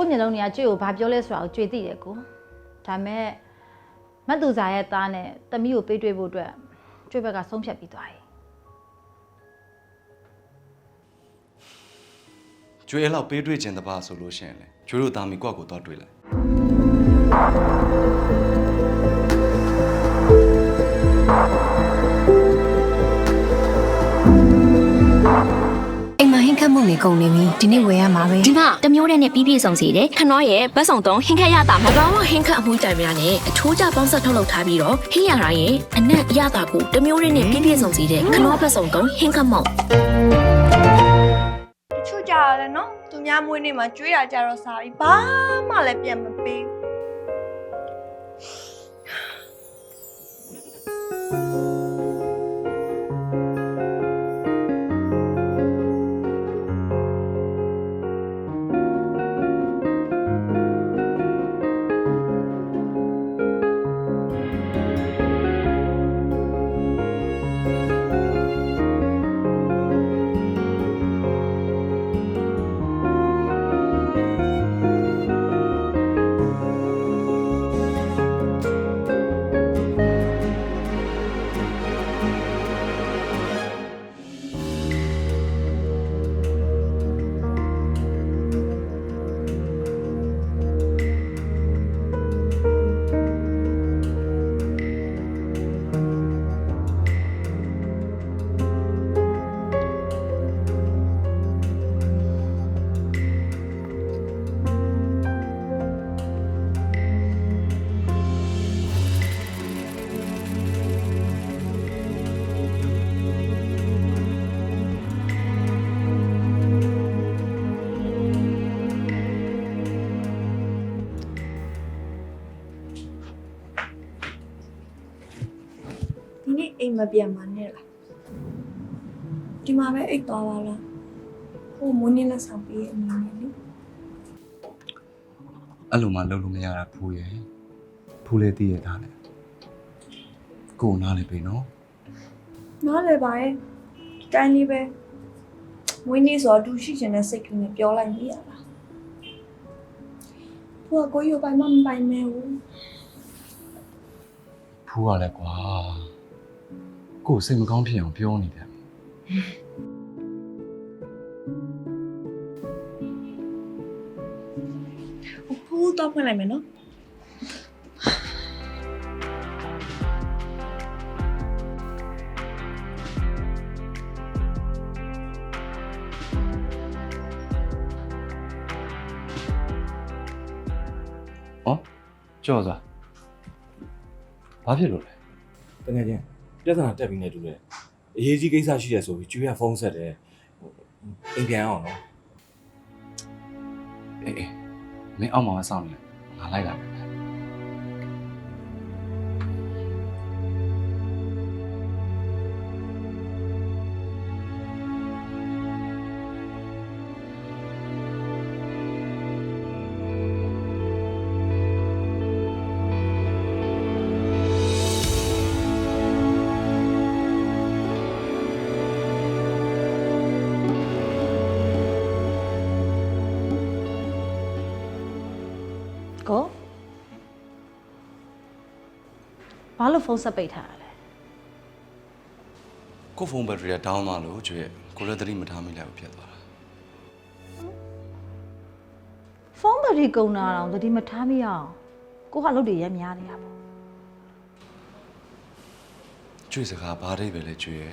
ကိုယ့်မျက်လုံးတွေကကျွေကိုဘာပြောလဲဆိုတာကိုကျွေသိတယ်ကိုဒါပေမဲ့မတ်သူစာရဲ့သားနဲ့တမီးကိုပေးတွေ့ဖို့အတွက်ကျွေဘက်ကဆုံးဖြတ်ပြီးသွားတယ်ကျွေးအဲ့လောက်ပေးတွေ့ခြင်းတပါဆိုလို့ရှိရင်လေကျွေးတို့သားမီကွက်ကိုတော့တွေ့လိုက် အိမ်မှာဟင်းခတ်မှုနေကုန်နေပြီဒီနေ့ဝယ်ရမှာပဲဒီမှာတစ်မျိုးတည်းနဲ့ပြီးပြည့်စုံစေတယ်ခနောရဲ့ဘတ်ဆောင်သုံးဟင်းခက်ရတာမှာ၎င်းကဟင်းခတ်အမှုတိုင်များနဲ့အချိုးကျပေါင်းဆက်ထုတ်လုပ်ထားပြီးတော့ဟင်းရတိုင်းရဲ့အနက်အရသာကိုတစ်မျိုးတည်းနဲ့ပြည့်ပြည့်စုံစေတဲ့ခနောဘတ်ဆောင်သုံးဟင်းခတ်မောက်တချို့ကြရတယ်နော်သူများမွေးနေ့မှာကျွေးရကြတော့စားပြီးဘာမှလည်းပြန်မပေးဘူး အိမ်မပြန်มาနဲ့လားဒီမှာပဲအိတ်သွားပါလားဟိုမွေးနေ့လက်ဆောင်ပေးရဲ့အနေနဲ့လေအဲ့လိုမှလုပ်လို့မရတာဖူးရဲ့ဖူးလေးတည်ရတာလေကိုယ်နားလေးပြီနော်နားလေပါရဲ့ဒီတိုင်းလေးပဲမွေးနေ့ဆိုတော့သူရှိချင်တဲ့စိတ်ကလေးနဲ့ပြောလိုက်မိရတာဘုရားကိုရပိုင်မမပိုင်မဲဘူးဖူးရလဲကွာ ကိုယ်စိတ်မကောင်းဖြစ်အောင်ပြောနေတယ်ဟိုတော့ဖွင့်လိုက်မယ်နော်ဟောကြောက်စားဘာဖြစ်လို့လဲတကယ်ချင်း ပြဿနာတက်ပြီးနေတူတယ်အရေးကြီးကိစ္စရှိတယ်ဆိုပြီးကျွေးရဖုန်းဆက်တယ်ဟိုအိမ်ပြန်အောင်နော်အေးအေးမင်းအောက်မှာစောင့်နေငါလိုက်လာမ ဘာလို့ဖုန်းဆက်ပိတ်ထားရလဲကိုဖုန်းဘက်ထရီကဒေါင်းသွားလို့ကျွေးကိုလည်းသတိမထားမိလိုက်ဘူးဖြစ်သွားတာဖုန်းဘက်ထရီကုန်တာတော့သတိမထားမိအောင်ကိုကအလုပ်တွေရက်များနေတာပေါ့ကျွေးစကားဘာဒိတ်ပဲလဲကျွေး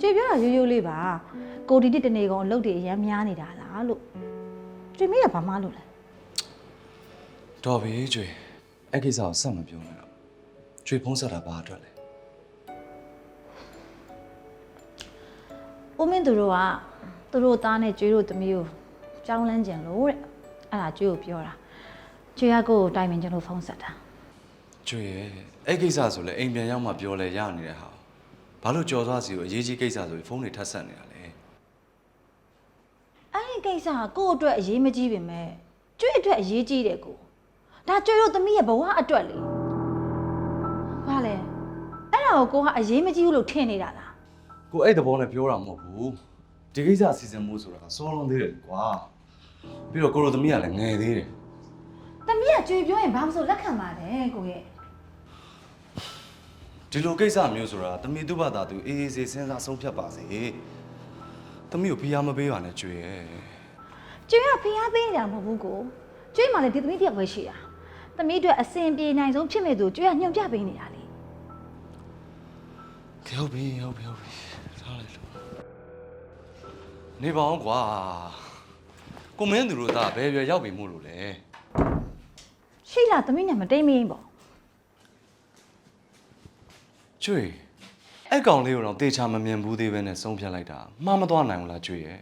ကြွေပြောတာရိုးရိုးလေးပါကိုဒီတစ်တနေ့ကောင်အလုပ်တွေရက်များနေတာလားလို့ကြွေမိရဘာမှလို့လဲတော်ပြီကျွေ အဲ့ကိစ္စကိုဆက်မပြောနဲ့တော့ကျွေဖုန်းဆက်တာဘာအတွက်လဲဦးမင်းသူတို့ကသူတို့သားနဲ့ကျွေးတို့သမီးကိုကြောင်းလန်းကြံလို့တဲ့အဲ့ဒါကျွေးကိုပြောတာကျွေးကကိုကိုတိုင်ပင်ကြလို့ဖုန်းဆက်တာကျွေအဲ့ကိစ္စဆိုလဲအိမ်ပြန်ရောက်မှပြောလဲရနေတဲ့ဟာဘာလို့ကြော်သွားစီကိုအရေးကြီးကိစ္စဆိုပြီးဖုန်းတွေထပ်ဆက်နေတာလဲအဲ့ဒီကိစ္စကကို့အတွက်အရေးမကြီးပင်မဲ့ကျွေးအတွက်အရေးကြီးတယ်ကို ဒါကျွေးတို့သမီးရဲ့ဘဝအတွက်လေဘာလဲအဲ့ဒါကိုကိုကအရေးမကြီးဘူးလို့ထင်နေတာလားကိုအဲ့သဘောနဲ့ပြောတာမဟုတ်ဘူးဒီကိစ္စအစီအစဉ်မှုဆိုတာကစောလွန်သေးတယ်ကွာပြီးတော့ကိုရိုသမီးကလည်းငယ်သေးတယ်သမီးကကြွေပြောရင်ဘာမှမဆိုလက်ခံပါတယ်ကိုရဲ့ဒီလိုကိစ္စမျိုးဆိုတာသမီးသူ့ဘာသာသူအေးအေးဆေးစဉ်းစားဆုံးဖြတ်ပါစေသမီးကိုဖိအားမပေးပါနဲ့ကြွေရဲ့ကျွေးကဖျားပေးနေတာမဟုတ်ဘူးကိုကျွေးမှလည်းဒီသမီးတစ်ယောက်ပဲရှိတာ သမီးတို့အစင်ပြေနိုင်ဆုံးဖြစ်မဲ့သူကျွေးကညွှန်ပြပေးနေတာလေဟုတ်ပြီဟုတ်ပြီဟုတ်ပြီထားလိုက်လို့နေပါအောင်ကွာကိုမင်းသူတို့သားဘယ်ရွယ်ရောက်ပြီမို့လို့လဲရှိလားသမီးနဲ့မတိမ်မင်းပေါ့ကျွေအဲ့ကောင်လေးကိုတော့တေချာမမြင်ဘူးသေးပဲနဲ့ဆုံးဖြတ်လိုက်တာမှားမသွားနိုင်ဘူးလားကျွေရဲ့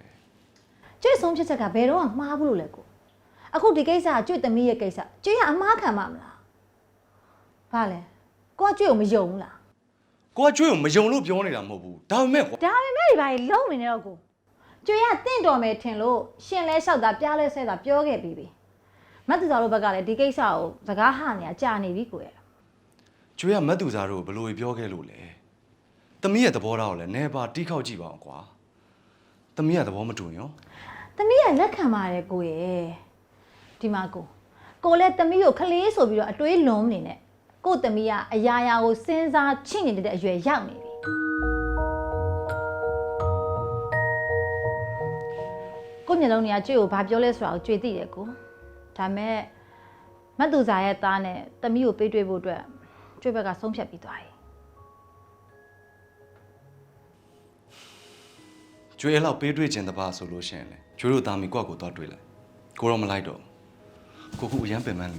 ကျွေးဆုံးဖြစ်ချက်ကဘယ်တော့မှမှားဘူးလို့လဲကို အခုဒီကိစ္စကကျွေးသမီးရဲ့ကိစ္စကျွေးကအမားခံမှာမလားဘာလဲကိုကကျွေးကိုမယုံဘူးလားကိုကကျွေကိုမယုံလို့ပြောနေတာမဟုတ်ဘူးဒါပေမဲ့ကွာဒါပေမဲ့ဒီဘာကြီးလုံးနေနေတော့ကိုကျွေးကတင့်တော်မယ်ထင်လို့ရှင်လဲလျှောက်တာပြားလဲဆဲတာပြောခဲ့ပြီးပြီမတ်သူတော်တို့ဘက်ကလည်းဒီကိစ္စကိုစကားဟနေတာကြာနေပြီကိုရဲ့ကျွေကမတ်သူစားတို့ကိုဘယ်လိုပြောခဲ့လို့လဲသမီးရဲ့သဘောထားကိုလည်းနေပါတီးခေါက်ကြည့်ပါအောင်ကွာသမီးရဲ့သဘောမတူရင်ရောသမီးကလက်ခံပါတယ်ကိုရဲ့ ဒီမှာကိုကိုလည်းသမီးကိုခလေးဆိုပြီးတော့အတွေးလုံးနေနဲ့ကို့သမီးကအရာရာကိုစဉ်းစားချိနေတဲ့အရွယ်ရောက်နေပြီကိုမျက်လုံးတွေကကြွေကိုဘာပြောလဲဆိုတာကိုကြွေသိတယ်ကိုဒါမဲ့မတ်သူစာရဲ့သားနဲ့သမီးကိုပေးတွေ့ဖို့အတွက်ကြွေဘက်ကဆုံးဖြတ်ပြီးသွားပြီကျွေအဲ့လောက်ပေးတွေ့ခြင်းတပါဆိုလို့ရှိရင်လေကျွေတို့သားမီကိုယ့်ကိုသွားတွေ့လိုက်ကိုတော့မလိုက်တော့ ဘူးကိုခုအရန်ပင်ပန်း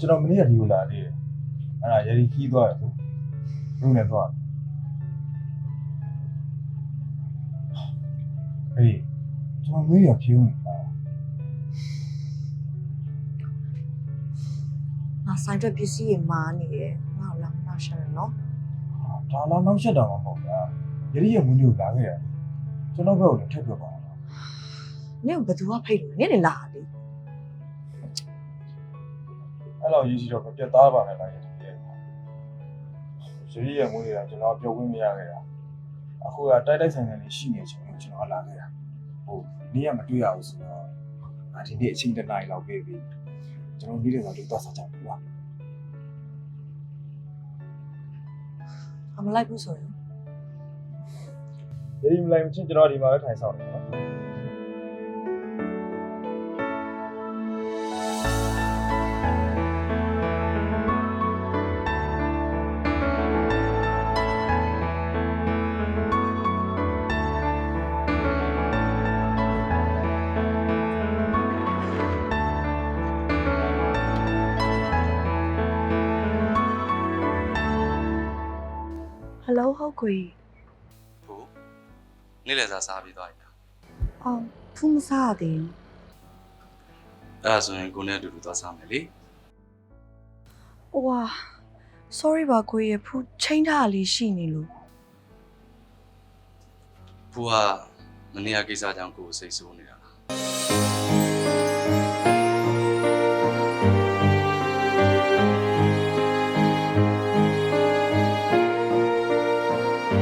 ကျွန်တော်မနေ့ကဒီကိုလာသေးတယ်အဲ့ဒါရည်ခီးသွားတယ်ဆိုလူနဲ့သွားဟေးကျွန်တော်မေးရဖြေဦးနေတာငါဆိုင်တဲ့ပစ္စည်းတွေမာနေတယ်ငါ့ကိုလာနောက်ရှက်တယ်နော်ဒါလာနောက်ချက်တော့မှာမဟုတ်ဗျာရည်ရဲ့မွေးနေ့ကိုလာခဲ့ရတယ်ကျွန်တော်ဘက်ကိုလည်းထပ်ပြပါတော့နင့်ကဘယ်သူကဖိတ်လို့လဲနင့်လည်းလာလေ အဲ့လိုရေးစီတော့ပြတ်သားပါနဲ့လားရည်ရဲ့ရည်ရဲ့မွေးနေ့ကကျွန်တော်ပြောခွင့်မရခဲ့တာအခုကတိုက်တိုက်ဆိုင်ဆိုင်လေးရှိနေချင်လို့ကျွန်တော်လာခဲ့တာဟုတ်နေ့ကမတွေ့ရဘူးဆိုတော့အာဒီနေ့အချိန်တစ်နာရီလောက်ပြေးပြီကျွန်တော်နေ့တွေကလေးသွားစားကြပြီကွာအမလိုက်ဘူးဆိုရင်ရည်မလိုက်မချင်းကျွန်တော်ဒီမှာပဲထိုင်ဆောင်နေနော် ဟယ်လိုဟုတ်ကွေဟုတ်နေ့လည်စာစားပြီးသွားပြီလားအော်ဖူးမစားရသေးဘူးအဲ့ဒါဆိုရင်ကိုနဲ့အတူတူသွားစားမယ်လေဟိုဟာ sorry ပါကွေရဖူးချိန်ထားရလေးရှိနေလို့ဘူကမနေ့ကကိစ္စကြောင့်ကိုယ်ကိုစိတ်ဆိုးနေတာလား